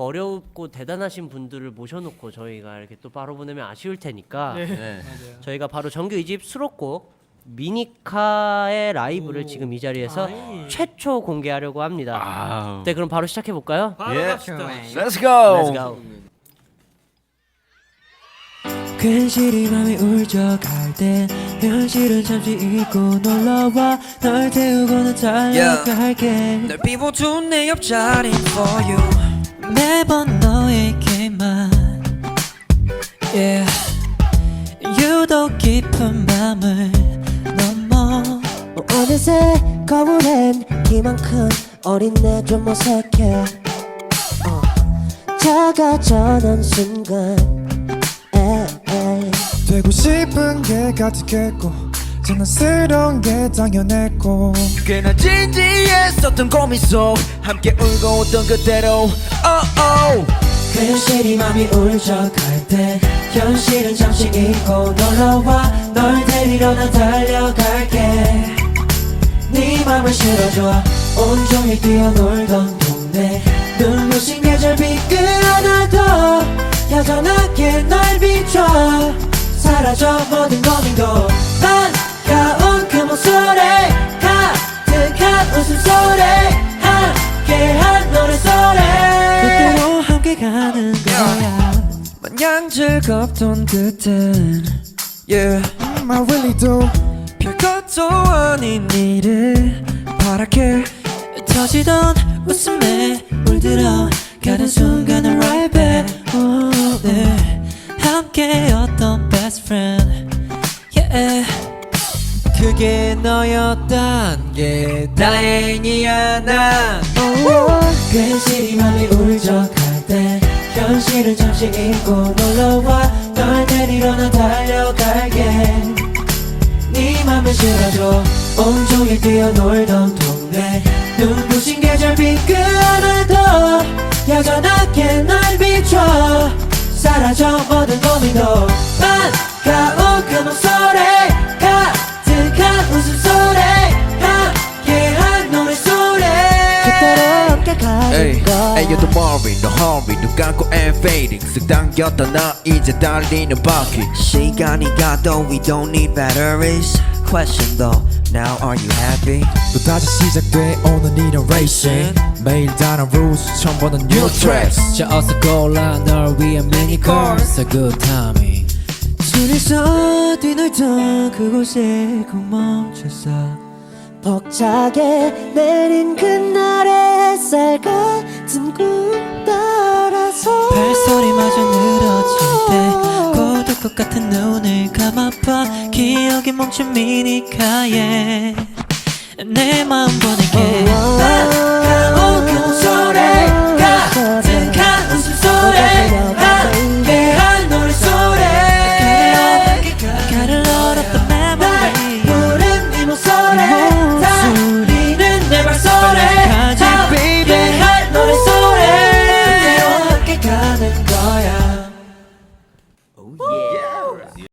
어렵고 대단하신 분들을 모셔놓고 저희가 이렇게 또 바로 보내면 아쉬울 테니까 네. 저희가 바로 정규 2집 수록곡 미니카의 라이브를 지금 이 자리에서 최초 공개하려고 합니다. 아우. 네, 그럼 바로 시작해 볼까요? 바로 예. 갑시다. Let's go. Let's go. 괜시리 맘이 울적할 때 현실은 잠시 잊고 놀러와 널 태우고는 달려갈게 널 비워둔 내 옆자리 for you 매번 너에게만 yeah. 유독 깊은 밤을 넘어 어느새 거울엔 키만큼 어린 내 좀 어색해 어. 작아져는 순간 에이. 되고 싶은 게 가득했고 장난스러운 게 당연했고 꽤나 진지했었던 고민 속 함께 울고 웃던 그대로. Oh, oh. 괜시리 맘이 울적할 때 현실은 잠시 잊고 놀러와 널 데리러 난 달려갈게. 네 맘을 실어줘. 온종일 뛰어놀던 동네. 눈부신 계절 빛 하나도 여전하게 날 비춰. 사라져 모든 고민도 반 가운 그 목소리 가득한 웃음소리 함께한 노래소리. 그대로 함께 가는 거야. 마냥 즐겁던 그땐 yeah. 음, I really do 별것도 아닌 일을 바랄게. 터지던 웃음에 물들어 가는 순간을 right back. Oh, 네. 그게 너였단 게 다행이야 난. 괜시리 맘이 울적할 때 현실을 잠시 잊고 놀러와 널 데리러 난 달려갈게. 네 맘을 실어줘 온종일 뛰어놀던 동네. 눈부신 계절 빛그 하나도 여전하게 날 비춰. 사라져 모든 고민도 반가운 그 목소리 가는 에이, 거야 에이, don't worry, no hurry, 눈 감고 and fading 쓱 당겼다 나 이제 달리는 바퀴 시간이 가도 we don't need batteries Question though, now are you happy? 또 다시 시작돼 오늘 이런 racing 매일 다른 rules 처음 보는 new tracks 자 어서 골라 널 위한 미니 course A good timing 둘이서 뒤놀던 그곳에 꼭 멈췄어 벅차게 내린 그날의 햇살 같은 꿈 따라서 발소리마저 늘어질 때 고독것 같은 눈을 감아봐. 기억이 멈춘 미니카에 내 마음 보낼게